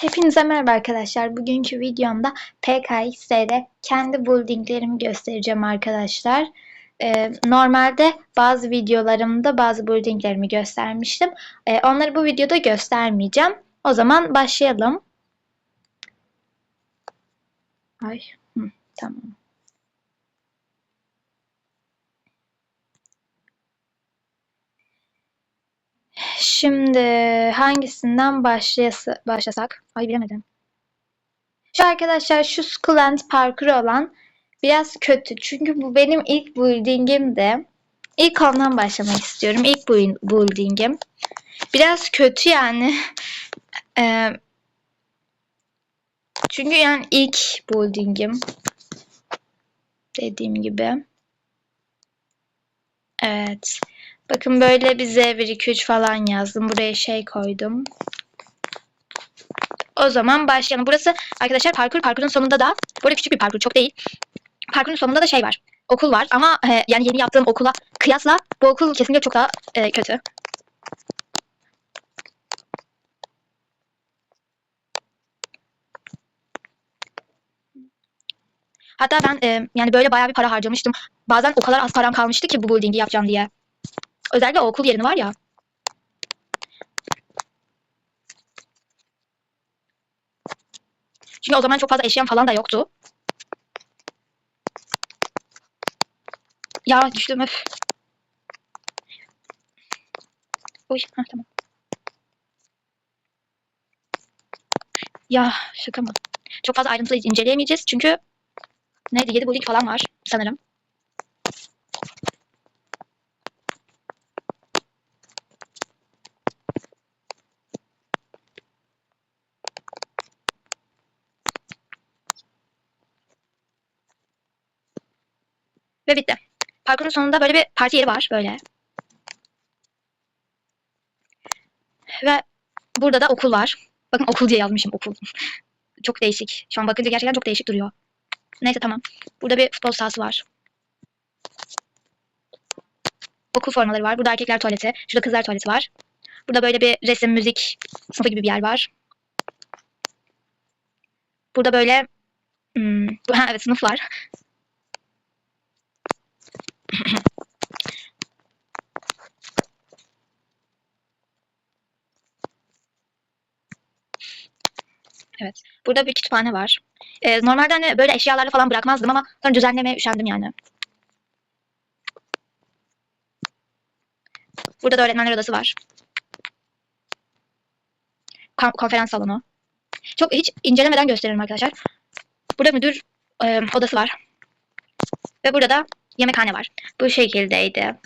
Hepinize merhaba arkadaşlar. Bugünkü videomda PKX'de kendi buildinglerimi göstereceğim arkadaşlar. Ee, normalde bazı videolarımda bazı buildinglerimi göstermiştim. Ee, onları bu videoda göstermeyeceğim. O zaman başlayalım. Ay, hı, tamam. Şimdi hangisinden başlayası, başlasak? Ay bilemedim. Şu arkadaşlar şu Skullend parkuru olan biraz kötü. Çünkü bu benim ilk buildingimdi. İlk ondan başlamak istiyorum. İlk buildingim. Biraz kötü yani. Çünkü yani ilk buildingim. Dediğim gibi. Evet. Bakın böyle bir Z1, 2, 3 falan yazdım. Buraya şey koydum. O zaman başlayalım. Burası arkadaşlar parkur. Parkurun sonunda da, burada küçük bir parkur çok değil. Parkurun sonunda da şey var. Okul var ama e, yani yeni yaptığım okula kıyasla bu okul kesinlikle çok daha e, kötü. Hatta ben e, yani böyle bayağı bir para harcamıştım. Bazen o kadar az param kalmıştı ki bu building'i yapacağım diye. Özellikle okul yerini var ya. Çünkü o zaman çok fazla eşyam falan da yoktu. Ya düştüm öf. Uy, ha, tamam. Ya şaka mı? Çok fazla ayrıntılı inceleyemeyeceğiz çünkü neydi 7 building falan var sanırım. Ve bitti. Parkurun sonunda böyle bir parti yeri var. Böyle. Ve burada da okul var. Bakın okul diye yazmışım okul. çok değişik. Şu an bakınca gerçekten çok değişik duruyor. Neyse tamam. Burada bir futbol sahası var. Okul formaları var. Burada erkekler tuvaleti. Şurada kızlar tuvaleti var. Burada böyle bir resim, müzik sınıfı gibi bir yer var. Burada böyle hmm, ha, evet sınıf var. Evet. Burada bir kütüphane var. Ee, normalde hani böyle eşyalarla falan bırakmazdım ama sonra düzenlemeye üşendim yani. Burada da öğretmenler odası var. Kon konferans salonu. Çok hiç incelemeden gösteririm arkadaşlar. Burada müdür e, odası var. Ve burada da yemekhane var. Bu şekildeydi.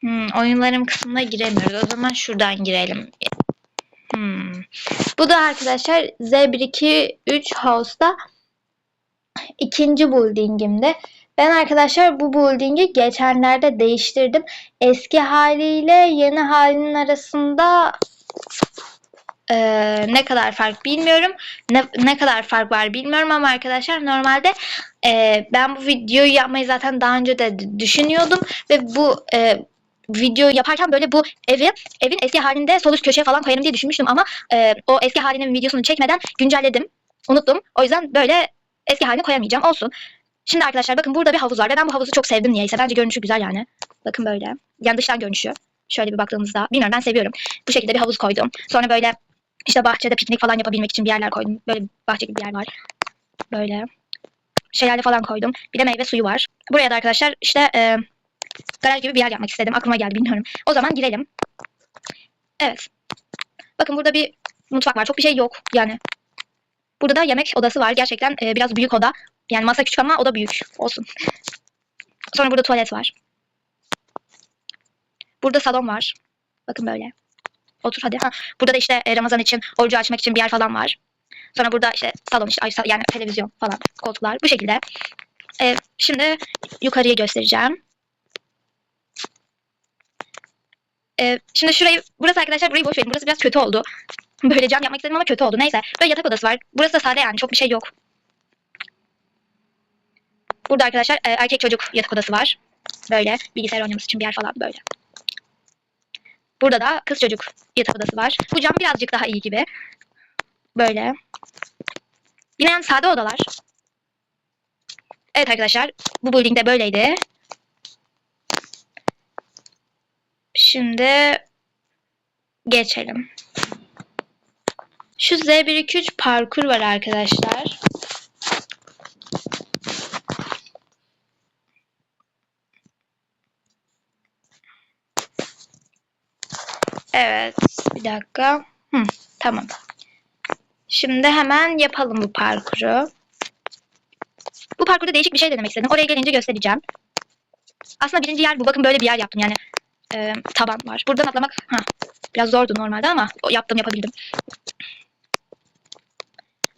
Hmm, oyunlarım kısmına giremiyoruz. O zaman şuradan girelim. Hmm. Bu da arkadaşlar Z1-2-3 House'da ikinci buildingimde. Ben arkadaşlar bu building'i geçenlerde değiştirdim. Eski haliyle yeni halinin arasında e, ne kadar fark bilmiyorum. Ne, ne kadar fark var bilmiyorum ama arkadaşlar normalde e, ben bu videoyu yapmayı zaten daha önce de düşünüyordum ve bu e, video yaparken böyle bu evi evin eski halinde sol üst köşeye falan koyarım diye düşünmüştüm ama e, o eski halinin videosunu çekmeden güncelledim. Unuttum. O yüzden böyle eski halini koyamayacağım. Olsun. Şimdi arkadaşlar bakın burada bir havuz var ve ben bu havuzu çok sevdim niyeyse. Bence görünüşü güzel yani. Bakın böyle. Yani dıştan görünüşü. Şöyle bir baktığımızda. Bilmiyorum ben seviyorum. Bu şekilde bir havuz koydum. Sonra böyle işte bahçede piknik falan yapabilmek için bir yerler koydum. Böyle bahçe gibi bir yer var. Böyle. Şelale falan koydum. Bir de meyve suyu var. Buraya da arkadaşlar işte e, garaj gibi bir yer yapmak istedim. Aklıma geldi bilmiyorum. O zaman girelim. Evet. Bakın burada bir mutfak var. Çok bir şey yok yani. Burada da yemek odası var. Gerçekten e, biraz büyük oda. Yani masa küçük ama oda büyük. Olsun. Sonra burada tuvalet var. Burada salon var. Bakın böyle. Otur hadi. Ha, burada da işte e, Ramazan için, orucu açmak için bir yer falan var. Sonra burada işte salon işte yani televizyon falan koltuklar bu şekilde. E, şimdi yukarıya göstereceğim. E, şimdi şurayı, burası arkadaşlar burayı boş verin. Burası biraz kötü oldu. Böyle cam yapmak istedim ama kötü oldu. Neyse. Böyle yatak odası var. Burası da sade yani. Çok bir şey yok. Burada arkadaşlar e, erkek çocuk yatak odası var. Böyle bilgisayar oynaması için bir yer falan böyle. Burada da kız çocuk yatak odası var. Bu cam birazcık daha iyi gibi. Böyle. Yine yani sade odalar. Evet arkadaşlar. Bu building de böyleydi. Şimdi geçelim. Şu Z123 parkur var arkadaşlar. Evet. Bir dakika. Hı, tamam. Şimdi hemen yapalım bu parkuru. Bu parkurda değişik bir şey denemek istedim. Oraya gelince göstereceğim. Aslında birinci yer bu. Bakın böyle bir yer yaptım yani. e, taban var. Buradan atlamak ha, biraz zordu normalde ama yaptım yapabildim.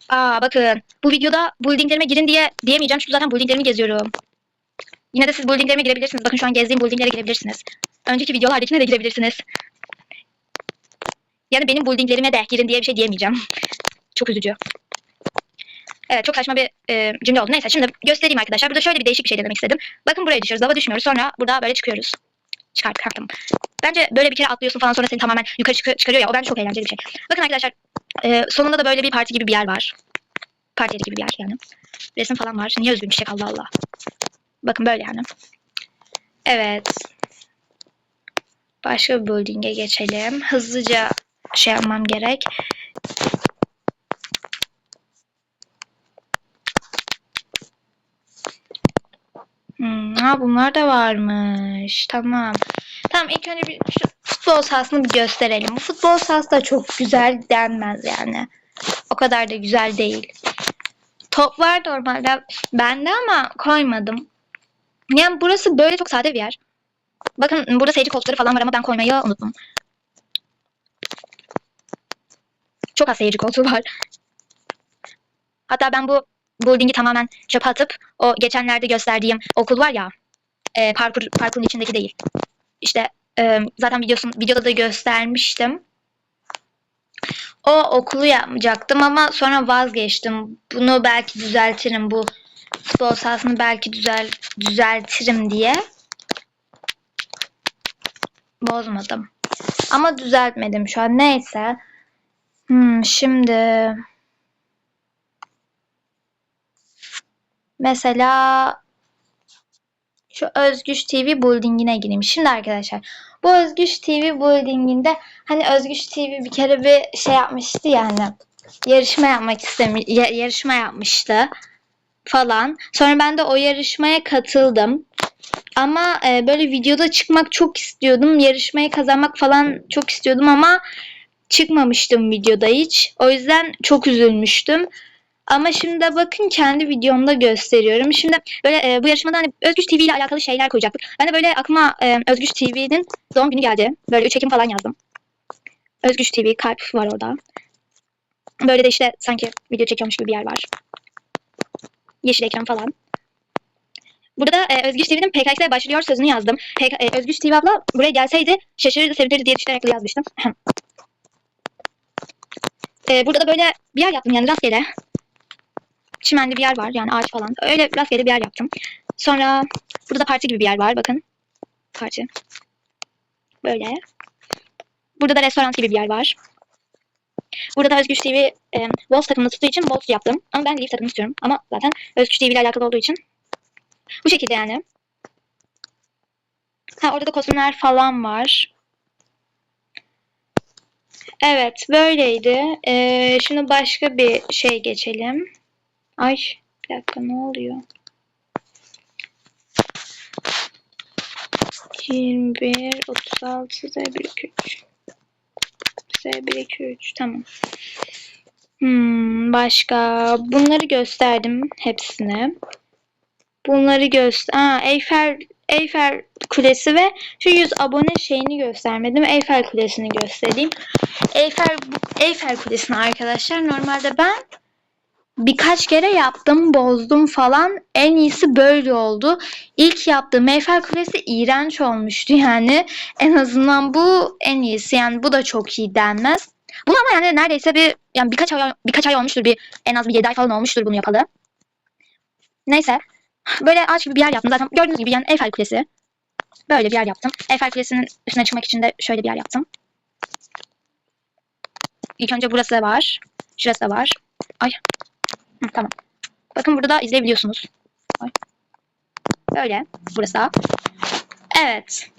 Aa bakın bu videoda buildinglerime girin diye diyemeyeceğim çünkü zaten buildinglerimi geziyorum. Yine de siz buildinglerime girebilirsiniz. Bakın şu an gezdiğim buildinglere girebilirsiniz. Önceki videolardakine de girebilirsiniz. Yani benim buildinglerime de girin diye bir şey diyemeyeceğim. Çok üzücü. Evet çok saçma bir e, cümle oldu. Neyse şimdi göstereyim arkadaşlar. Burada şöyle bir değişik bir şey denemek istedim. Bakın buraya düşüyoruz. Lava düşmüyoruz. Sonra burada böyle çıkıyoruz. Çıkarttık. Ha, tamam. Bence böyle bir kere atlıyorsun falan sonra seni tamamen yukarı çık- çıkarıyor ya. O bence çok eğlenceli bir şey. Bakın arkadaşlar. e, sonunda da böyle bir parti gibi bir yer var. Parti gibi bir yer yani. Resim falan var. Niye üzgün bir şey Allah Allah. Bakın böyle yani. Evet. Başka bir building'e geçelim. Hızlıca şey yapmam gerek. Hmm, ha bunlar da varmış. Tamam. Tamam ilk önce bir şu futbol sahasını bir gösterelim. Bu futbol sahası da çok güzel denmez yani. O kadar da güzel değil. Top var normalde bende ama koymadım. Yani burası böyle çok sade bir yer. Bakın burada seyirci koltukları falan var ama ben koymayı unuttum. Çok az seyirci koltuğu var. Hatta ben bu building'i tamamen çöpe atıp o geçenlerde gösterdiğim okul var ya e, parkur parkurun içindeki değil. İşte e, zaten videosun videoda da göstermiştim. O okulu yapacaktım ama sonra vazgeçtim. Bunu belki düzeltirim bu futbol sahasını belki düzel düzeltirim diye. Bozmadım. Ama düzeltmedim şu an. Neyse. Hmm, şimdi mesela şu Özgüç TV Building'ine gireyim. Şimdi arkadaşlar bu Özgüç TV Building'inde hani Özgüç TV bir kere bir şey yapmıştı yani yarışma yapmak istemi ya- yarışma yapmıştı falan. Sonra ben de o yarışmaya katıldım. Ama e, böyle videoda çıkmak çok istiyordum. Yarışmayı kazanmak falan çok istiyordum ama çıkmamıştım videoda hiç. O yüzden çok üzülmüştüm. Ama şimdi de bakın kendi videomda gösteriyorum. Şimdi böyle e, bu yarışmada hani Özgüç TV ile alakalı şeyler koyacaktık. Ben de böyle aklıma e, Özgüç TV'nin doğum günü geldi. Böyle 3 Ekim falan yazdım. Özgüç TV kalp var orada. Böyle de işte sanki video çekiyormuş gibi bir yer var. Yeşil ekran falan. Burada da e, Özgüç TV'nin PKX'e başlıyor sözünü yazdım. PK, e, Özgüç TV abla buraya gelseydi şaşırırdı sevinirdi diye düşünerek yazmıştım. e, burada da böyle bir yer yaptım yani rastgele. Çimenli bir yer var yani ağaç falan. Öyle rastgele bir yer yaptım. Sonra burada da parti gibi bir yer var bakın. Parti. Böyle. Burada da restoran gibi bir yer var. Burada da Özgüç TV e, Wolves takımını tuttuğu için Wolves yaptım. Ama ben Leaf takımını istiyorum. Ama zaten Özgüç TV ile alakalı olduğu için bu şekilde yani. Ha orada da kostümler falan var. Evet böyleydi. Ee, şimdi başka bir şey geçelim. Ay bir dakika ne oluyor? 21, 36, Z1, 2, 3. Z1, 2, 3 tamam. Hmm, başka bunları gösterdim hepsine. Bunları göster. Aa, Eyfel Eyfel Kulesi ve şu 100 abone şeyini göstermedim. Eyfel Kulesi'ni göstereyim. Eyfel Eyfel Kulesi'ni arkadaşlar normalde ben birkaç kere yaptım, bozdum falan. En iyisi böyle oldu. İlk yaptığım Eyfel Kulesi iğrenç olmuştu yani. En azından bu en iyisi. Yani bu da çok iyi denmez. Bunu ama yani neredeyse bir yani birkaç ay birkaç ay olmuştur bir en az bir 7 ay falan olmuştur bunu yapalı. Neyse. Böyle ağaç gibi bir yer yaptım zaten. Gördüğünüz gibi yani Eyfel Kulesi. Böyle bir yer yaptım. Eiffel Kulesi'nin üstüne çıkmak için de şöyle bir yer yaptım. İlk önce burası var. Şurası da var. Ay. Hı, tamam. Bakın burada da izleyebiliyorsunuz. Ay. Böyle. Burası da. Evet.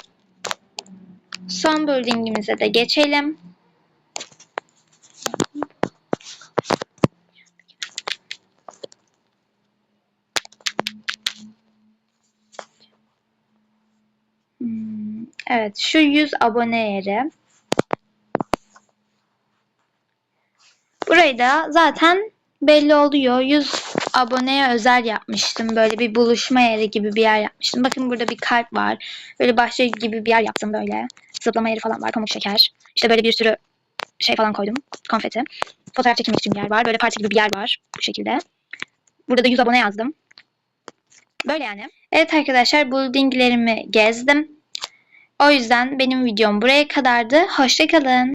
Son buildingimize de geçelim. Evet, şu 100 abone yeri. Burayı da zaten belli oluyor. 100 aboneye özel yapmıştım. Böyle bir buluşma yeri gibi bir yer yapmıştım. Bakın burada bir kalp var. Böyle bahçe gibi bir yer yaptım böyle. Zıplama yeri falan var. Pamuk şeker. İşte böyle bir sürü şey falan koydum. Konfeti. Fotoğraf çekilmek için bir yer var. Böyle parti gibi bir yer var. Bu şekilde. Burada da 100 abone yazdım. Böyle yani. Evet arkadaşlar buildinglerimi gezdim. O yüzden benim videom buraya kadardı. Hoşçakalın.